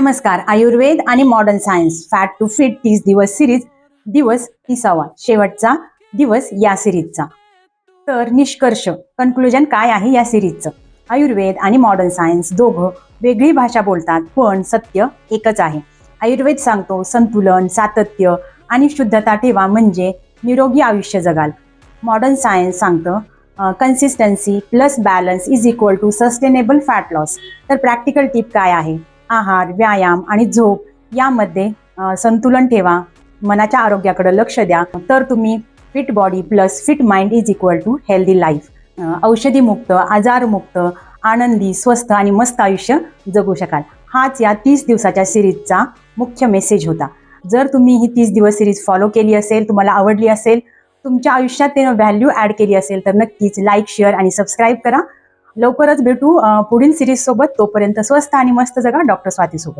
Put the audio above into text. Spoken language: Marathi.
नमस्कार आयुर्वेद आणि modern science fat to fit तीस दिवस सिरीज दिवस तिसावा शेवटचा दिवस या सिरीजचा तर निष्कर्ष कन्क्लुजन काय आहे या सिरीजचं आयुर्वेद आणि मॉडर्न सायन्स दोघं वेगळी भाषा बोलतात पण सत्य एकच आहे. आयुर्वेद सांगतो संतुलन सातत्य आणि शुद्धता ठेवा म्हणजे निरोगी आयुष्य जगाल. मॉडर्न सायन्स सांगतं consistency plus balance is equal to sustainable fat loss तर प्रॅक्टिकल टिप काय आहे? आहार व्यायाम आणि झोप यामध्ये संतुलन ठेवा. मनाच्या आरोग्याकडे लक्ष द्या. तर तुम्ही fit body plus fit mind is equal to healthy life औषधीमुक्त आजारमुक्त आनंदी स्वस्थ आणि मस्त आयुष्य जगू शकाल. हाच या तीस दिवसाच्या सिरीजचा मुख्य मेसेज होता. जर तुम्ही ही तीस दिवस सिरीज फॉलो केली असेल तुम्हाला आवडली असेल तुमच्या आयुष्यात त्यानं व्हॅल्यू ॲड केली असेल तर नक्कीच लाईक शेअर आणि सबस्क्राईब करा. लवकरच भेटू अ, पुढील सिरीज सोबत. तोपर्यंत स्वस्त आणि मस्त जगा. डॉक्टर स्वाती सोबत